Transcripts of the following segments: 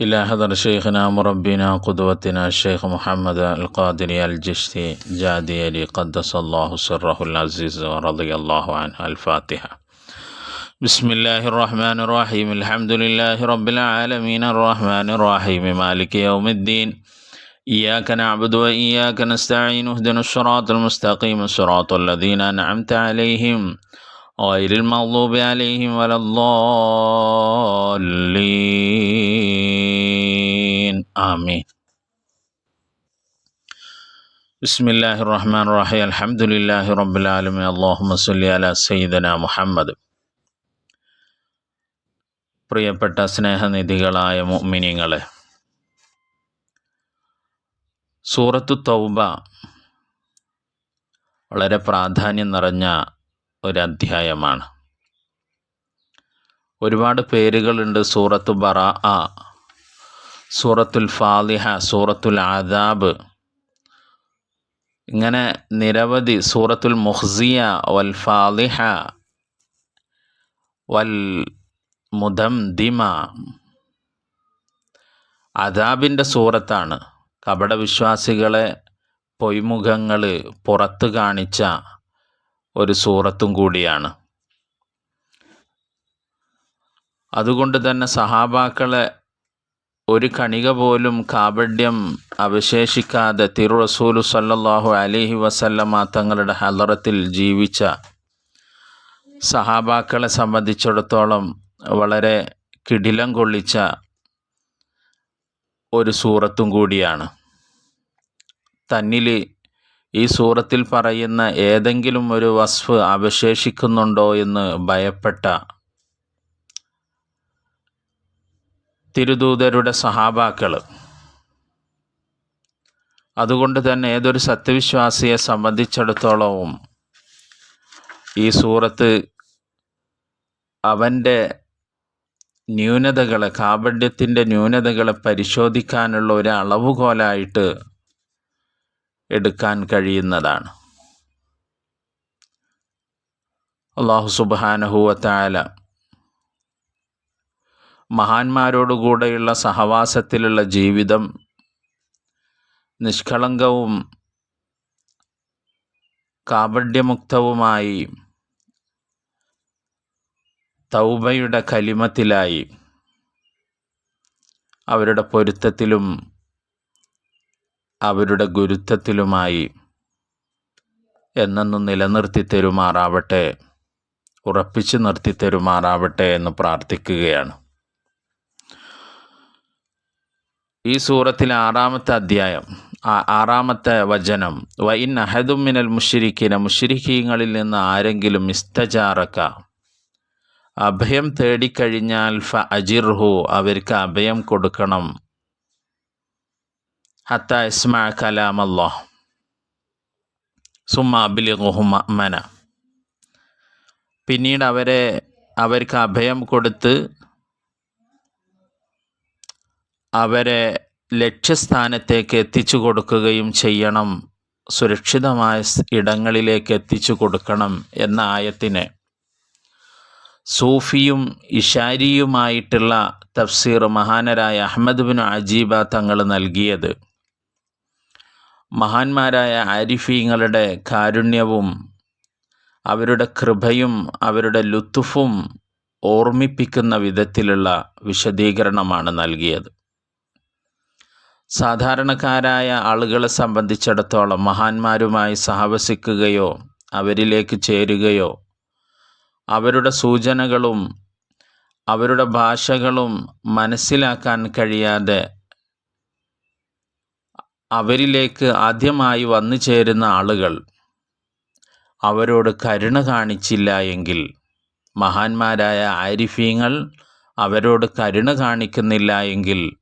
إلى حضر شيخنا مربينا قدوتنا الشيخ محمد القادري الجشتي جادي لي قدس الله سره العزيز ورضي الله عنه الفاتحة. بسم الله الرحمن الرحيم الحمد لله رب العالمين الرحمن الرحيم مالك يوم الدين. إياك نعبد وإياك نستعين اهدنا الصراط المستقيم صراط الذين أنعمت عليهم. غير المغضوب عليهم ولا الضالين آمين بسم الله الرحمن الرحيم الحمد لله رب العالمين اللهم صل على سيدنا محمد പ്രിയപ്പെട്ട സ്നേഹനിധികളായ മുഅ്മിനീങ്ങളെ സൂറത്തു തൗബ വളരെ പ്രാധാന്യം നിറഞ്ഞ ഒരു അധ്യായമാണ് ഒരുപാട് പേരുകളുണ്ട് സൂറത്തു ബറ ആ സൂറത്തുൽ ഫാലിഹ സൂറത്തുൽ ആദാബ്. ഇങ്ങനെ നിരവധി സൂറത്തുൽ മുഹ്സിയ വൽ ഫാലിഹ വൽ മുദം ദിമ അദാബിന്റെ സൂറത്താണ് കപടവിശ്വാസികളെ പൊയ്മുഖങ്ങൾ പുറത്ത് കാണിച്ച ഒരു സൂറത്തും കൂടിയാണ്. അതുകൊണ്ട് തന്നെ സഹാബാക്കളെ ഒരു കണിക പോലും കാപഡ്യം അവശേഷിക്കാതെ തിരു റസൂലു സല്ലാഹു അലിഹി വസല്ലമ തങ്ങളുടെ ഹലറത്തിൽ ജീവിച്ച സഹാബാക്കളെ സംബന്ധിച്ചിടത്തോളം വളരെ കിടിലം കൊള്ളിച്ച ഒരു സൂറത്തും കൂടിയാണ്. തന്നിൽ ഈ സൂറത്തിൽ പറയുന്ന ഏതെങ്കിലും ഒരു വസ്ഫ് അവശേഷിക്കുന്നുണ്ടോ എന്ന് ഭയപ്പെട്ട തിരുദൂതരുടെ സഹാബാക്കൾ. അതുകൊണ്ട് തന്നെ ഏതൊരു സത്യവിശ്വാസിയെ സംബന്ധിച്ചിടത്തോളവും ഈ സൂറത്ത് അവന്റെ ന്യൂനതകളെ കാപഢ്യത്തിന്റെ ന്യൂനതകളെ പരിശോധിക്കാനുള്ള ഒരു അളവുകോലായിട്ട് എടുക്കാൻ കഴിയുന്നതാണ്. അള്ളാഹു സുബാനഹുവത്തായ മഹാന്മാരോടുകൂടെയുള്ള സഹവാസത്തിലുള്ള ജീവിതം നിഷ്കളങ്കവും കാപഡ്യമുക്തവുമായി തൗബയുടെ കലിമത്തിലായി അവരുടെ പൊരുത്തത്തിലും അവരുടെ ഗുരുത്വത്തിലുമായി എന്നെന്നും നിലനിർത്തി തരുമാറാവട്ടെ ഉറപ്പിച്ചു നിർത്തി തരുമാറാവട്ടെ എന്ന് പ്രാർത്ഥിക്കുകയാണ്. ഈ സൂറത്തിലെ ആറാമത്തെ അധ്യായം ആറാമത്തെ വചനം വൈൻ ഇൻ അഹദുമിനൽ മുഷിരിക്കിന മുഷിരിക്കീങ്ങളിൽ നിന്ന് ആരെങ്കിലും ഇസ്തജാറക്ക അഭയം തേടിക്കഴിഞ്ഞാൽ ഫ അജിർഹു അവർക്ക് അഭയം കൊടുക്കണം. ഹത്ത ഇസ്മാ കലാം അള്ളാഹ് സുമ്മ അബിലിഹുമന പിന്നീട് അവരെ അവർക്ക് അഭയം കൊടുത്ത് അവരെ ലക്ഷ്യസ്ഥാനത്തേക്ക് എത്തിച്ചു കൊടുക്കുകയും ചെയ്യണം. സുരക്ഷിതമായ ഇടങ്ങളിലേക്ക് എത്തിച്ചു കൊടുക്കണം എന്ന ആയത്തിനെ. സൂഫിയും ഇഷാരിയുമായിട്ടുള്ള തഫ്സീർ മഹാനരായ അഹമ്മദ് ബിൻ അജീബ തങ്ങൾ നൽകിയത്. മഹാന്മാരായ ആരിഫീങ്ങളുടെ കാരുണ്യവും അവരുടെ കൃപയും അവരുടെ ലുത്തുഫും ഓർമ്മിപ്പിക്കുന്ന വിധത്തിലുള്ള വിശദീകരണമാണ് നൽകിയത്. സാധാരണക്കാരായ ആളുകളെ സംബന്ധിച്ചിടത്തോളം മഹാന്മാരുമായി സഹവസിക്കുകയോ അവരിലേക്ക് ചേരുകയോ അവരുടെ സൂചനകളും അവരുടെ ഭാഷകളും മനസ്സിലാക്കാൻ കഴിയാതെ അവരിലേക്ക് ആദ്യമായി വന്നു ചേരുന്ന ആളുകൾ അവരോട് കരുണ കാണിച്ചില്ല എങ്കിൽ മഹാന്മാരായ ആരിഫീങ്ങൾ അവരോട് കരുണ കാണിക്കുന്നില്ല എങ്കിൽ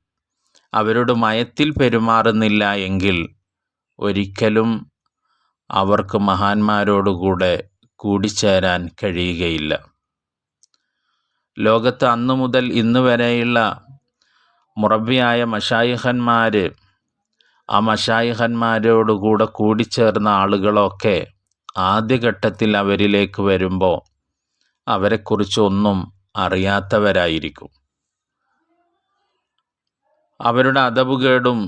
അവരോട് മയത്തിൽ പെരുമാറുന്നില്ല എങ്കിൽ ഒരിക്കലും അവർക്ക് മഹാന്മാരോടുകൂടെ കൂടിച്ചേരാൻ കഴിയുകയില്ല. ലോകത്ത് അന്നു മുതൽ ഇന്ന് വരെയുള്ള മുറബിയായ മഷായിഹന്മാർ ആ മഷായിഹന്മാരോടുകൂടെ കൂടിച്ചേർന്ന ആളുകളൊക്കെ ആദ്യഘട്ടത്തിൽ അവരിലേക്ക് വരുമ്പോൾ അവരെക്കുറിച്ചൊന്നും അറിയാത്തവരായിരിക്കും. അവരുടെ അതവുകേടും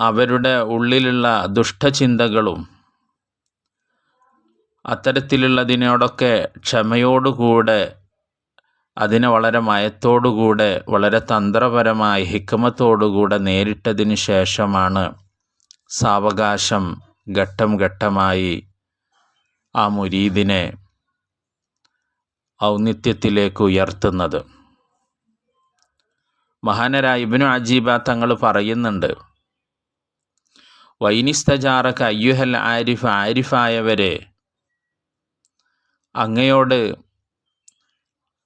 അവരുടെ ഉള്ളിലുള്ള ദുഷ്ടചിന്തകളും അത്തരത്തിലുള്ളതിനോടൊക്കെ ക്ഷമയോടുകൂടെ അതിനെ വളരെ മയത്തോടുകൂടെ വളരെ തന്ത്രപരമായി ഹിക്കമത്തോടുകൂടെ നേരിട്ടതിന് ശേഷമാണ് സാവകാശം ഘട്ടം ഘട്ടമായി ആ മുരീദിനെ ഔന്നിത്യത്തിലേക്ക് ഉയർത്തുന്നത്. മഹാനരായ ഇബിനു അജീബ തങ്ങൾ പറയുന്നുണ്ട് വൈനിസ്തജാറക്ക് അയ്യുഹൽ ആരിഫ് ആരിഫായവരെ അങ്ങയോട്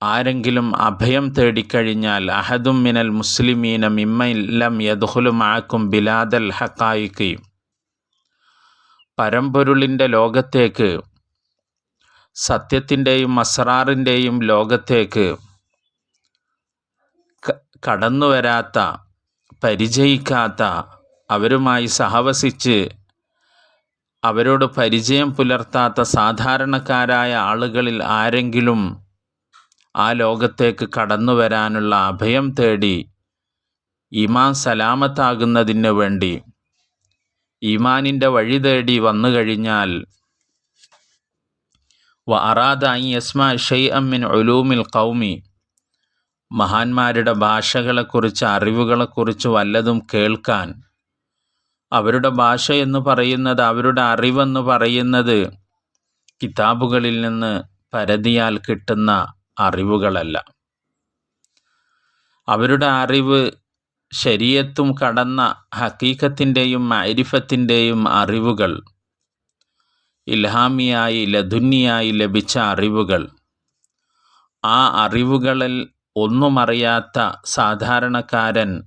ആരെങ്കിലും അഭയം തേടിക്കഴിഞ്ഞാൽ അഹദും മിനൽ മുസ്ലിമീന മിമ്മയില്ലം യദുഹുലുമാക്കും ബിലാദൽ ഹക്കായിക്ക് പരമ്പൊരുളിന്റെ ലോകത്തേക്ക് സത്യത്തിന്റെയും അസ്രാറിന്റെയും ലോകത്തേക്ക് കടന്നു വരാത്ത പരിചയിക്കാത്ത അവരുമായി സഹവസിച്ച് അവരോട് പരിചയം പുലർത്താത്ത സാധാരണക്കാരായ ആളുകളിൽ ആരെങ്കിലും ആ ലോകത്തേക്ക് കടന്നു വരാനുള്ള അഭയം തേടി ഈമാൻ സലാമത്താകുന്നതിന് വേണ്ടി ഈമാനിന്റെ വഴി തേടി വന്നു കഴിഞ്ഞാൽ വ ഐ യസ്മ ഷെയ് അമ്മിൻ ഒലൂമിൽ കൗമി മഹാന്മാരുടെ ഭാഷകളെക്കുറിച്ച് അറിവുകളെക്കുറിച്ച് വല്ലതും കേൾക്കാൻ. അവരുടെ ഭാഷ എന്ന് പറയുന്നത് അവരുടെ അറിവെന്ന് പറയുന്നത് കിതാബുകളിൽ നിന്ന് പരതിയാൽ കിട്ടുന്ന അറിവുകളല്ല. അവരുടെ അറിവ് ശരീരത്തും കടന്ന ഹക്കീക്കത്തിന്റെയും മൈരിഫത്തിന്റെയും അറിവുകൾ ഇൽഹാമിയായി ലധുന്നിയായി ലഭിച്ച അറിവുകൾ. ആ അറിവുകളിൽ ഒന്നുമറിയാത്ത സാധാരണക്കാരൻ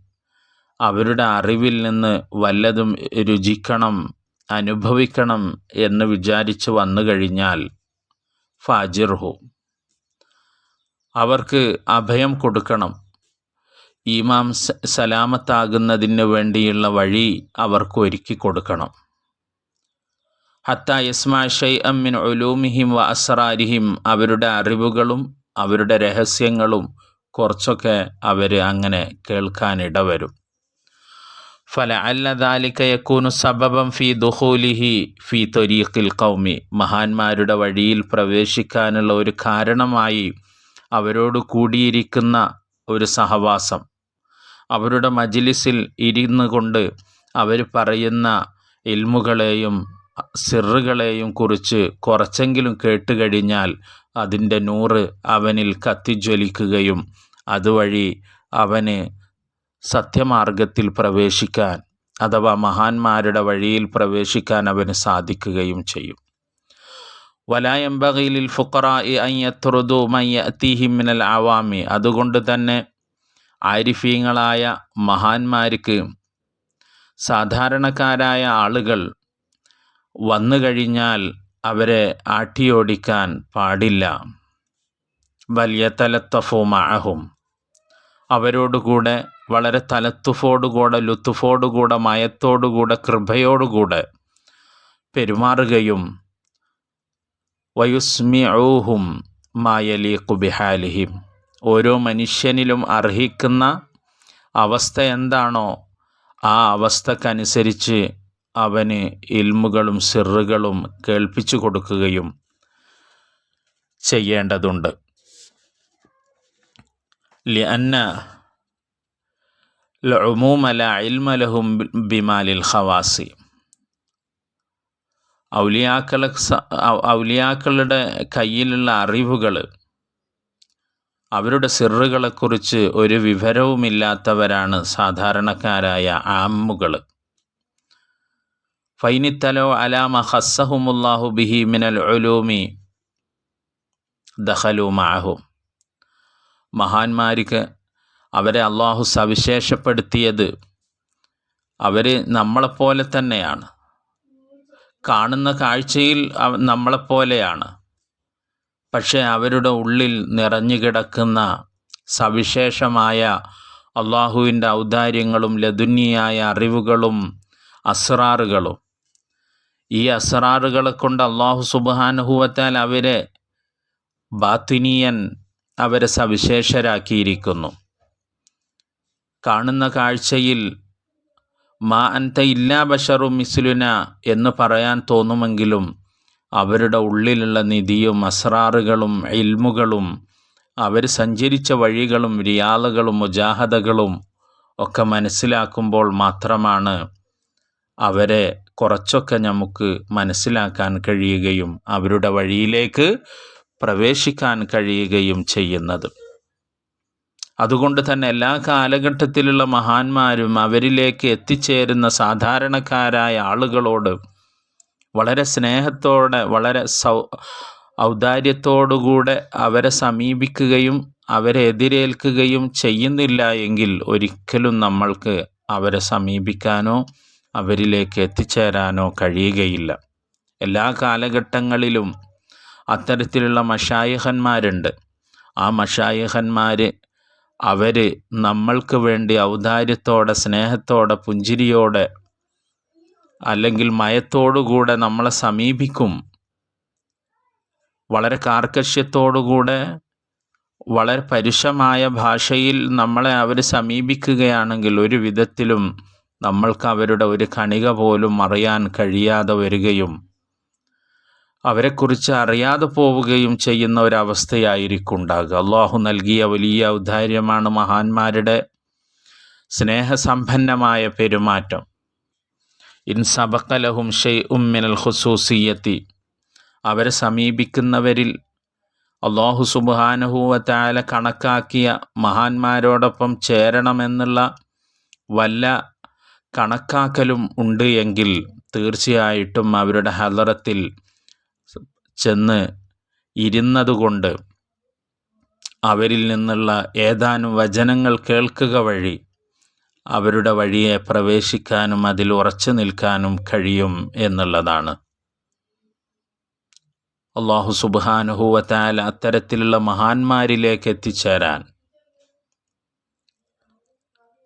അവരുടെ അറിവിൽ നിന്ന് വല്ലതും രുചിക്കണം അനുഭവിക്കണം എന്ന് വിചാരിച്ച് വന്നു കഴിഞ്ഞാൽ ഫാജിർഹു. അവർക്ക് അഭയം കൊടുക്കണം. ഈമാം സലാമത്താകുന്നതിന് വേണ്ടിയുള്ള വഴി അവർക്ക് ഒരുക്കി കൊടുക്കണം. ഹത്ത യസ്മാ ഷൈ അമ്മിൻ ഒലൂമിഹിം വ അസ്രാരിഹിം അവരുടെ അറിവുകളും അവരുടെ രഹസ്യങ്ങളും കുറച്ചൊക്കെ അവർ അങ്ങനെ കേൾക്കാനിടവരും ഫല അല്ലദാലിക്ക യക്കൂനു സബബം ഫി ദുഹൂലിഹി ഫി തൊരീഖിൽ കൗമി മഹാന്മാരുടെ വഴിയിൽ പ്രവേശിക്കാനുള്ള ഒരു കാരണമായി അവരോട് കൂടിയിരിക്കുന്ന ഒരു സഹവാസം. അവരുടെ മജിലിസിൽ ഇരുന്നു കൊണ്ട് അവർ പറയുന്ന ഇൽമുകളെയും സിറുകളെയും കുറിച്ച് കുറച്ചെങ്കിലും കേട്ടുകഴിഞ്ഞാൽ അതിന്റെ നൂറ് അവനിൽ കത്തിജ്വലിക്കുകയും അതുവഴി അവന് സത്യമാർഗത്തിൽ പ്രവേശിക്കാൻ അഥവാ മഹാന്മാരുടെ വഴിയിൽ പ്രവേശിക്കാൻ അവന് സാധിക്കുകയും ചെയ്യും. വലായംബകയിലിൽ ഫുക്കറായി അയ്യത്തുറുദു മയ്യത്തീഹിമിനൽ ആവാമി അതുകൊണ്ട് തന്നെ ആരിഫീങ്ങളായ മഹാന്മാർക്ക് സാധാരണക്കാരായ ആളുകൾ വന്നു കഴിഞ്ഞാൽ അവരെ ആട്ടിയോടിക്കാൻ പാടില്ല. വലിയ തലത്തഫു മഅഹും. അവരോടുകൂടെ വളരെ തലത്തുഫോടുകൂടെ ലുത്തുഫോടുകൂടെ മയത്തോടുകൂടെ കൃപയോടുകൂടെ പെരുമാറുകയും വയുസ്മിഊഹും മായലി കുബിഹാലിഹിം ഓരോ മനുഷ്യനിലും അർഹിക്കുന്ന അവസ്ഥ എന്താണോ ആ അവസ്ഥക്കനുസരിച്ച് അവന് ഇൽമുകളും സിറുകളും കേൾപ്പിച്ചു കൊടുക്കുകയും ചെയ്യേണ്ടതുണ്ട്. ലിഅന്ന ലഉമൂമ ഇൽമലഹും ലഹും ബിമാലിൽ ഖവാസി. ഔലിയാക്കളെ ഔലിയാക്കളുടെ കയ്യിലുള്ള അറിവുകൾ അവരുടെ സിറുകളെക്കുറിച്ച് ഒരു വിവരവുമില്ലാത്തവരാണ് സാധാരണക്കാരായ ആമ്മുകൾ ഫൈനിത്തലോ അലാമ ഹസ്സഹുമുല്ലാഹു ബിഹി മിനൽ ഒലൂമി ദഹലു മാഹും മഹാന്മാർക്ക് അവരെ അള്ളാഹു സവിശേഷപ്പെടുത്തിയത് അവർ നമ്മളെപ്പോലെ തന്നെയാണ്. കാണുന്ന കാഴ്ചയിൽ നമ്മളെപ്പോലെയാണ്. പക്ഷേ അവരുടെ ഉള്ളിൽ നിറഞ്ഞു കിടക്കുന്ന സവിശേഷമായ അള്ളാഹുവിന്റെ ഔദാര്യങ്ങളും ലതുന്യായ അറിവുകളും അസ്രാറുകളും. ഈ അസ്രാറുകളെ കൊണ്ട് അള്ളാഹു സുബാനുഭവത്താൽ അവരെ ബാത്തിനിയൻ അവരെ സവിശേഷരാക്കിയിരിക്കുന്നു. കാണുന്ന കാഴ്ചയിൽ മാ അൻത ഇല്ലാ ബഷറു മിസ്ലുന എന്ന് പറയാൻ തോന്നുമെങ്കിലും അവരുടെ ഉള്ളിലുള്ള നിധിയും അസ്രാറുകളും ഇൽമുകളും അവർ സഞ്ചരിച്ച വഴികളും റിയാലുകളും മുജാഹദകളും ഒക്കെ മനസ്സിലാക്കുമ്പോൾ മാത്രമാണ് അവരെ കുറച്ചൊക്കെ നമുക്ക് മനസ്സിലാക്കാൻ കഴിയുകയും അവരുടെ വഴിയിലേക്ക് പ്രവേശിക്കാൻ കഴിയുകയും ചെയ്യുന്നത്. അതുകൊണ്ട് തന്നെ എല്ലാ കാലഘട്ടത്തിലുള്ള മഹാന്മാരും അവരിലേക്ക് എത്തിച്ചേരുന്ന സാധാരണക്കാരായ ആളുകളോട് വളരെ സ്നേഹത്തോടെ വളരെ സൗ ഔദാര്യത്തോടുകൂടെ അവരെ സമീപിക്കുകയും അവരെ എതിരേൽക്കുകയും ചെയ്യുന്നില്ല എങ്കിൽ ഒരിക്കലും നമ്മൾക്ക് അവരെ സമീപിക്കാനോ അവരിലേക്ക് എത്തിച്ചേരാനോ കഴിയുകയില്ല. എല്ലാ കാലഘട്ടങ്ങളിലും അത്തരത്തിലുള്ള മഷായഹന്മാരുണ്ട്. ആ മഷായഹന്മാർ അവർ നമ്മൾക്ക് വേണ്ടി ഔദാര്യത്തോടെ സ്നേഹത്തോടെ പുഞ്ചിരിയോടെ അല്ലെങ്കിൽ മയത്തോടുകൂടെ നമ്മളെ സമീപിക്കും. വളരെ കാർക്കശ്യത്തോടുകൂടെ വളരെ പരുഷമായ ഭാഷയിൽ നമ്മളെ അവർ സമീപിക്കുകയാണെങ്കിൽ ഒരു വിധത്തിലും നമ്മൾക്ക് അവരുടെ ഒരു കണിക പോലും അറിയാൻ കഴിയാതെ വരികയും അവരെക്കുറിച്ച് അറിയാതെ പോവുകയും ചെയ്യുന്ന ഒരവസ്ഥയായിരിക്കും ഉണ്ടാകുക അള്ളാഹു നൽകിയ വലിയ ഔദാര്യമാണ് മഹാന്മാരുടെ സ്നേഹസമ്പന്നമായ പെരുമാറ്റം. ഇൻ സബക്കലഹും ഷെയ് ഉമ്മിനൽ ഹുസൂസിയത്തി അവരെ സമീപിക്കുന്നവരിൽ അള്ളാഹു സുബാനഹൂവത്തായ കണക്കാക്കിയ മഹാന്മാരോടൊപ്പം ചേരണമെന്നുള്ള വല്ല കണക്കാക്കലും ഉണ്ട് എങ്കിൽ തീർച്ചയായിട്ടും അവരുടെ ഹലറത്തിൽ ചെന്ന് ഇരുന്നതുകൊണ്ട് അവരിൽ നിന്നുള്ള ഏതാനും വചനങ്ങൾ കേൾക്കുക വഴി അവരുടെ വഴിയെ പ്രവേശിക്കാനും അതിൽ ഉറച്ചു നിൽക്കാനും കഴിയും എന്നുള്ളതാണ്. അള്ളാഹു സുബാനുഹൂവത്താൽ അത്തരത്തിലുള്ള മഹാന്മാരിലേക്ക് എത്തിച്ചേരാൻ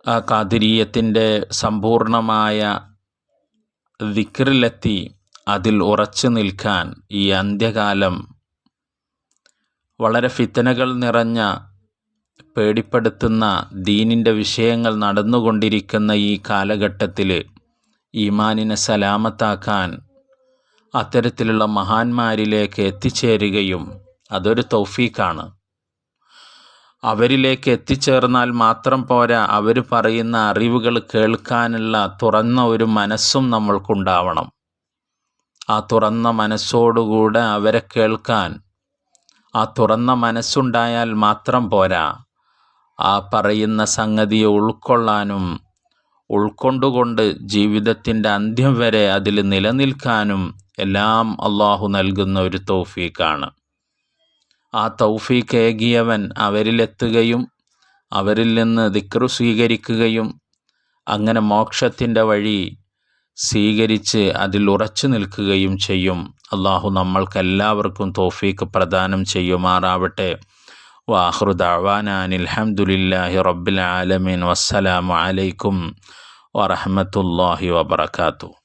ആ കാതിരീയത്തിന്റെ സമ്പൂർണമായ വിക്രിലെത്തി അതിൽ ഉറച്ചു നിൽക്കാൻ ഈ അന്ത്യകാലം വളരെ ഫിത്തനകൾ നിറഞ്ഞ പേടിപ്പെടുത്തുന്ന ദീനിന്റെ വിഷയങ്ങൾ നടന്നുകൊണ്ടിരിക്കുന്ന ഈ കാലഘട്ടത്തിൽ ഈമാനിനെ സലാമത്താക്കാൻ അത്തരത്തിലുള്ള മഹാന്മാരിലേക്ക് എത്തിച്ചേരുകയും അതൊരു തൗഫീഖാണ്. അവരിലേക്ക് എത്തിച്ചേർന്നാൽ മാത്രം പോരാ അവർ പറയുന്ന അറിവുകൾ കേൾക്കാനുള്ള തുറന്ന ഒരു മനസ്സും നമ്മൾക്കുണ്ടാവണം. ആ തുറന്ന മനസ്സോടുകൂടെ അവരെ കേൾക്കാൻ. ആ തുറന്ന മനസ്സുണ്ടായാൽ മാത്രം പോരാ. ആ പറയുന്ന സംഗതിയെ ഉൾക്കൊള്ളാനും ഉൾക്കൊണ്ടുകൊണ്ട് ജീവിതത്തിന്റെ അന്ത്യം വരെ അതിൽ നിലനിൽക്കാനും എല്ലാം അള്ളാഹു നൽകുന്ന ഒരു തൗഫീഖാണ്. ആ തൗഫീഖ് ഏകിയവൻ അവരിലെത്തുകയും അവരിൽ നിന്ന് ദിക്റു സ്വീകരിക്കുകയും അങ്ങനെ മോക്ഷത്തിന്റെ വഴി സ്വീകരിച്ച് അതിൽ ഉറച്ചു നിൽക്കുകയും ചെയ്യും. അള്ളാഹു നമ്മൾക്കെല്ലാവർക്കും തോഫീക്ക് പ്രദാനം ചെയ്യുമാറാവട്ടെ. വാഹൃദാവാനാൻ അലഹമുല്ലാഹി റബ്ബിൽ ആലമീൻ. വസ്സലാമു അലൈക്കും വറഹമത്തല്ലാഹി വബർക്കാത്തു